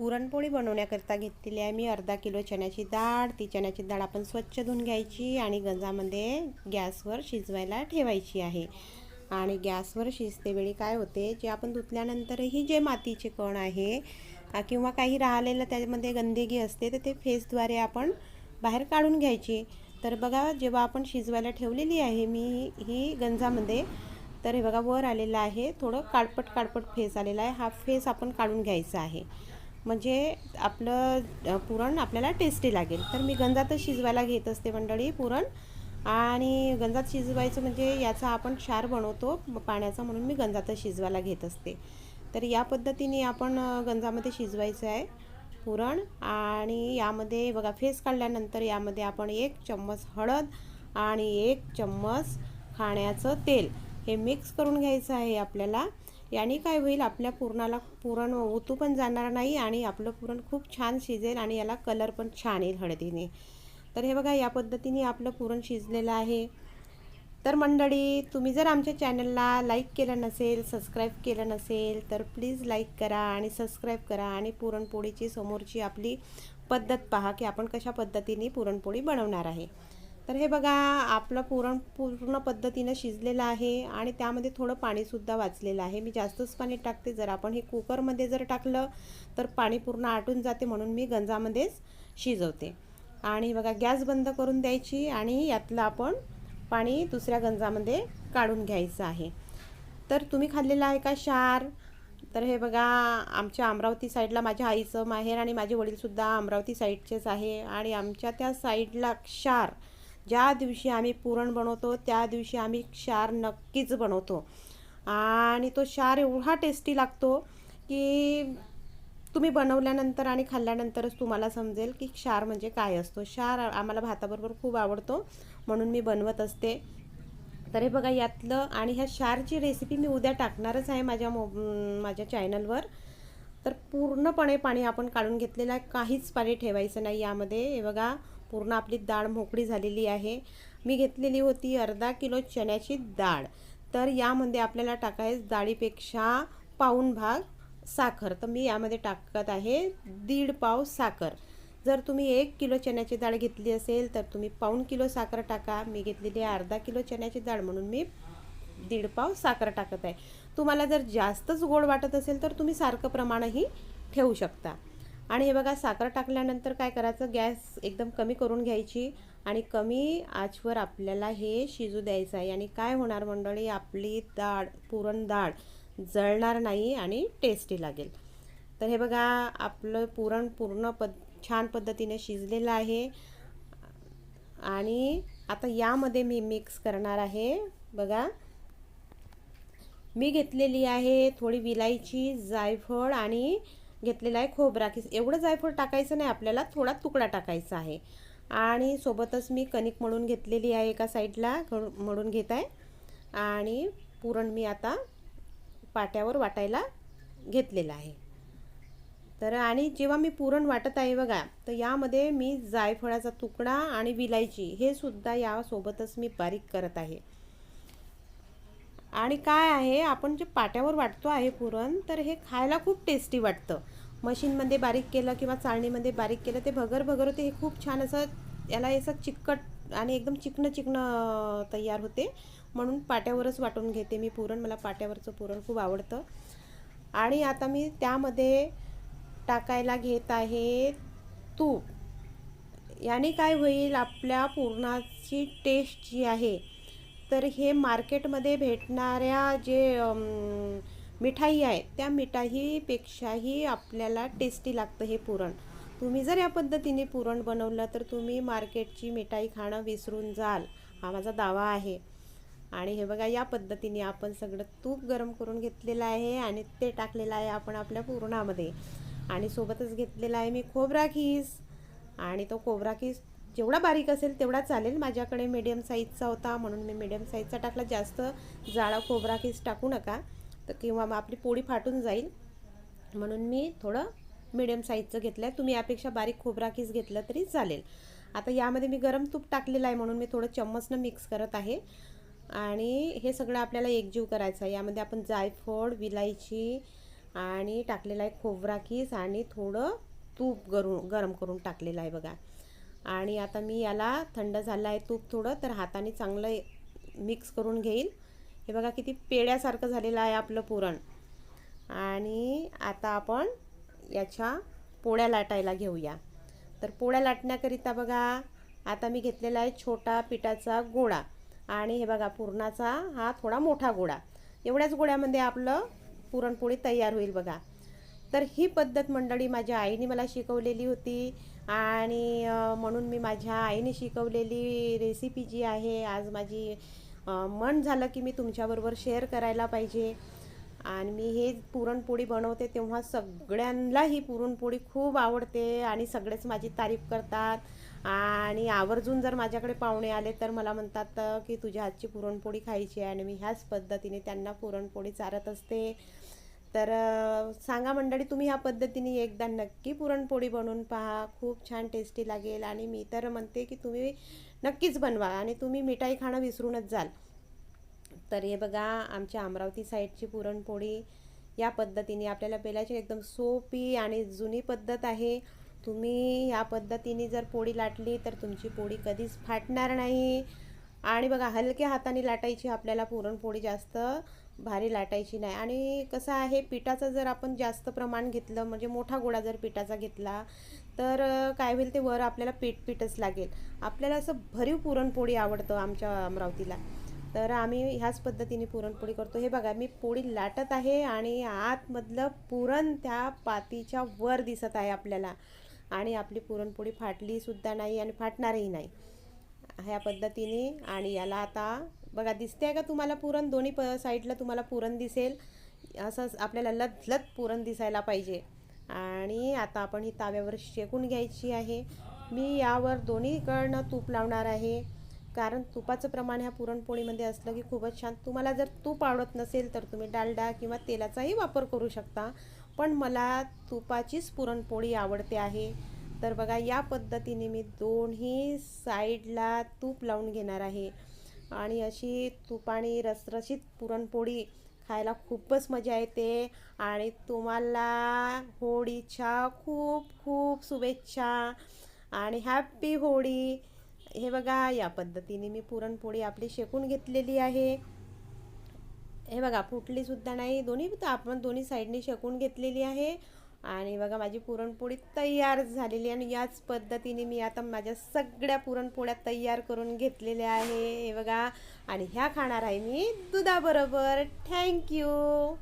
पुरणपोळी बनवण्याकरता घेतलेली आहे मी. अर्धा किलो चण्याची डाळ ती चण्याची डाळ आपण स्वच्छ धुवून घ्यायची आणि गंजामध्ये गॅसवर शिजवायला ठेवायची आहे. आणि गॅसवर शिजतेवेळी काय होते जे आपण धुतल्यानंतरही जे मातीचे कण आहे किंवा काही राहिलेलं त्यामध्ये गंदगी असते तर ते फेसद्वारे आपण बाहेर काढून घ्यायची. तर बघा जेव्हा आपण शिजवायला ठेवलेली आहे मी ही गंजामध्ये तर हे बघा वर आलेलं आहे. थोडं काळपट काळपट फेस आलेला आहे. हा फेस आपण काढून घ्यायचा आहे. म्हणजे आपलं पुरण आपल्याला टेस्टी लागेल. तर मी गंजातच शिजवायला घेत असते मंडळी पुरण. आणि गंजात शिजवायचं म्हणजे याचा आपण क्षार बनवतो पाण्याचा म्हणून मी गंजातच शिजवायला घेत असते. तर या पद्धतीने आपण गंजामध्ये शिजवायचं आहे पुरण. आणि यामध्ये बघा फेस काढल्यानंतर यामध्ये आपण एक चम्मच हळद आणि एक चम्मच खाण्याचं तेल हे मिक्स करून घ्यायचं आहे आपल्याला. याने काय होईल? आपल्या पुरणाला पुरण ओतू पण जाणार नाही आणि आपलं पुरण खूप छान शिजेल आणि याला कलर पण छान येईल हळदीने. तर हे बघा या पद्धतीने आपलं पुरण शिजलेलं आहे. तर मंडळी तुम्ही जर आमच्या चॅनलला लाईक केलं नसेल सबस्क्राईब केलं नसेल तर प्लीज लाईक करा आणि सबस्क्राईब करा आणि पुरणपोळीची समोरची आपली पद्धत पहा की आपण कशा पद्धतीने पुरणपोळी बनवणार आहे. तर हे बघा आपलं पुरण पूर्ण पद्धतीनं शिजलेलं आहे आणि त्यामध्ये थोडं पाणीसुद्धा वाचलेलं आहे. मी जास्तच पाणी टाकते. जर आपण हे कुकरमध्ये जर टाकलं तर पाणी पूर्ण आटून जाते म्हणून मी गंजामध्येच शिजवते. आणि बघा गॅस बंद करून द्यायची आणि यातलं आपण पाणी दुसऱ्या गंजामध्ये काढून घ्यायचं आहे. तर तुम्ही खाल्लेलं आहे का शार तर हे बघा आमच्या अमरावती साईडला माझ्या आईचं माहेर आणि माझे वडीलसुद्धा अमरावती साईडचेच आहे. आणि आमच्या त्या साईडला क्षार ज्या दिवशी आम्ही पुरण बनवतो त्या दिवशी आम्ही क्षार नक्कीच बनवतो. आणि तो क्षार एवढा टेस्टी लागतो की तुम्ही बनवल्यानंतर आणि खाल्ल्यानंतरच तुम्हाला समजेल की क्षार म्हणजे काय असतो. क्षार आम्हाला भाताबरोबर खूप आवडतो म्हणून मी बनवत असते. तर हे बघा यातलं आणि ह्या क्षारची रेसिपी मी उद्या टाकणारच आहे माझ्या मो माझ्या चॅनलवर तर पूर्णपणे पाणी आपण काढून घेतलेलं आहे. काहीच पाणी ठेवायचं नाही यामध्ये. हे बघा पूर्ण आपली डाळ मोकळी झालेली आहे. मी घेतलेली होती अर्धा किलो चण्याची डाळ. तर यामध्ये आपल्याला टाकायचं डाळीपेक्षा पाऊन भाग साखर. तर मी यामध्ये टाकत आहे दीड पाव साखर. जर तुम्ही एक किलो चण्याची डाळ घेतली असेल तर तुम्ही पाऊण किलो साखर टाका. मी घेतलेली आहे अर्धा किलो चण्याची डाळ म्हणून मी दीड पाव साखर टाकत आहे. तुम्हाला जर जास्तच गोड वाटत असेल तर तुम्ही सारखं प्रमाणही ठेवू शकता. आणि हे बघा साखर टाकल्यानंतर काय करायचं? गॅस एकदम कमी करून घ्यायची आणि कमी आचवर आपल्याला हे शिजू द्यायचं आहे. आणि काय होणार मंडळी? आपली डाळ पुरण डाळ जळणार नाही आणि टेस्टी लागेल. तर हे बघा आपलं पुरण पूर्ण पद छान पद्धतीने शिजलेलं आहे. आणि आता यामध्ये मी मिक्स करणार आहे. बघा. मी घेतलेली आहे थोडी विलायची जायफळ आणि घेतलेला आहे खोबरा. किस एवढं जायफळ टाकायचं नाही आपल्याला थोडा तुकडा टाकायचा आहे. आणि सोबतच मी कणिक मळून घेतलेली आहे एका साईडला म्हणून मळून घेत आहे. आणि पुरण मी आता पाट्यावर वाटायला घेतलेलं आहे. तर आणि जेव्हा मी पुरण वाटत आहे बघा तर यामध्ये मी जायफळाचा तुकडा आणि विलायची हे सुद्धा यासोबतच मी बारीक करत आहे. आणि काय आहे आपण जे पाट्यावर वाटतो आहे पुरण तर हे खायला खूप टेस्टी वाटतं. मशीनमध्ये बारीक केलं किंवा चाळणीमध्ये बारीक केलं ते भगर भगर होते हे खूप छान असं याला असं चिकट आणि एकदम चिकनं चिकनं तयार होते. म्हणून पाट्यावरच वाटून घेते मी पुरण मला पाट्यावरचं पुरण खूप आवडतं. आणि आता मी त्यामध्ये टाकायला घेत आहे तूप. याने काय होईल आपल्या पुरणाची टेस्ट जी आहे तर हे मार्केटमध्ये भेटणाऱ्या जे मिठाई आहे त्या मिठाईपेक्षाही आपल्याला टेस्टी लागतं हे पुरण. तुम्ही जर या पद्धतीने पुरण बनवलं तर तुम्ही मार्केटची मिठाई खाणं विसरून जाल. हा माझा दावा आहे. आणि हे बघा या पद्धतीने आपण सगळं तूप गरम करून घेतलेलं आहे आणि ते टाकलेलं आहे आपण आपल्या पुरणामध्ये. आणि सोबतच घेतलेला आहे मी खोबरा खीस. आणि तो खोबरा खीस जेवढा बारीक असेल तेवढा चालेल. माझ्याकडे मीडियम साईजचा होता म्हणून मी मीडियम साईजचा टाकला. जास्त जाळा खोबरा खीस टाकू नका. तर किंवा मग आपली पोळी फाटून जाईल. म्हणून मी थोडं मीडियम साईजचं घेतलं आहे तुम्ही यापेक्षा बारीक खोबरा खीस घेतलं तरी चालेल. आता यामध्ये मी गरम तूप टाकलेलं आहे म्हणून मी थोडं चम्मचनं मिक्स करत आहे. आणि हे सगळं आपल्याला एकजीव करायचं आहे. यामध्ये आपण जायफळ विलायची आणि टाकलेला आहे खोबरा किस आणि थोडं तूप गरु गरम करून टाकलेलं आहे बघा. आणि आता मी याला थंड झालं आहे तूप थोडं तर हाताने चांगलं मिक्स करून घेईल. हे बघा किती पेड्यासारखं झालेलं आहे आपलं पुरण. आणि आता आपण याच्या पोळ्या लाटायला घेऊया. तर पोळ्या लाटण्याकरिता बघा आता मी घेतलेला आहे छोटा पिठाचा गोळा. आणि हे बघा पुरणाचा हा थोडा मोठा गोळा. एवढ्याच गोळ्यामध्ये आपलं पुरणपोळी तयार होईल बघा. तर ही पद्धत मंडळी माझ्या आईने मला शिकवलेली होती. आणि म्हणून मी माझ्या आईने शिकवलेली रेसिपी जी आहे आज माझी मन झालं की मी तुमच्याबरोबर शेअर करायला पाहिजे. आणि मी हे पुरणपोळी बनवते तेव्हा सगळ्यांना ही पुरणपोळी खूप आवडते आणि सगळेच माझी तारीफ करतात. आणि आवर्जून जर माझ्याकडे पाहुणे आले तर मला म्हणतात की तुझ्या हातची पुरणपोळी खायची आहे. आणि मी ह्याच पद्धतीने त्यांना पुरणपोळी चारत असते. तर सांगा मंडळी तुम्ही ह्या पद्धतीने एकदा नक्की पुरणपोळी बनवून पहा. खूप छान टेस्टी लागेल आणि मी तर म्हणते की तुम्ही नक्कीच बनवा आणि तुम्ही मिठाई खाणं विसरूनच जाल. तर हे बघा आमच्या अमरावती साईडची पुरणपोळी या पद्धतीने आपल्याला बेलाची एकदम सोपी आणि जुनी पद्धत आहे. तुम्ही या पद्धतीने जर पोळी लाटली तर तुमची पोळी कधीच फाटणार नाही. आणि बघा हलक्या हाताने लाटायची आपल्याला पुरणपोळी जास्त भारी लाटायची नाही. आणि कसं आहे पिठाचं जर आपण जास्त प्रमाण घेतलं म्हणजे मोठा गोळा जर पिठाचा घेतला तर काय होईल ते वर आपल्याला पीठ पीठच लागेल. आपल्याला असं भरीव पुरणपोळी आवडतं आमच्या अमरावतीला. तर आम्ही ह्याच पद्धतीने पुरणपोळी करतो. हे बघा मी पोळी लाटत आहे आणि आतमधलं पुरण त्या पातीच्या वर दिसत आहे आपल्याला. आणि आपली पुरणपोळी फाटलीसुद्धा नाही आणि फाटणारही नाही. ह्या पद्धतीने आणि याला आता बघा दिसते आहे का तुम्हाला पुरण? दोन्ही प साईडला तुम्हाला पुरण दिसेल. असं आपल्याला लत लत पुरण दिसायला पाहिजे. आणि आता आपण ही ताव्यावर शेकून घ्यायची आहे. मी यावर दोन्हीकडनं तूप लावणार आहे. कारण तुपाचं प्रमाण ह्या पुरणपोळीमध्ये असलं की खूपच छान. तुम्हाला जर तूप आवडत नसेल तर तुम्ही डालडा किंवा तेलाचाही वापर करू शकता. पण मला तुपाचीच पुरणपोळी आवडते आहे. तर बघा या पद्धतीने मी दोन्ही साईडला तूप लावून घेणार आहे. आणि अशी तुपाणी रसरशीत पुरणपोळी खायला खूपच मजा येते. आणि तुम्हाला होळीच्या खूप खूप शुभेच्छा. आणि हॅप्पी होळी. हे बघा या पद्धतीने मी पुरणपोळी आपली शेकून घेतलेली आहे. हे बघा फुटलीसुद्धा नाही. दोन्ही आपण दोन्ही साईडने शेकून घेतलेली आहे. आणि बघा माझी पुरणपोळी तयार झालेली आहे आणि याच पद्धतीने मी आता माझ्या सगळ्या पुरणपोळ्या तयार करून घेतलेल्या आहे. हे बघा आणि ह्या खाणार आहे मी दुधाबरोबर. थँक्यू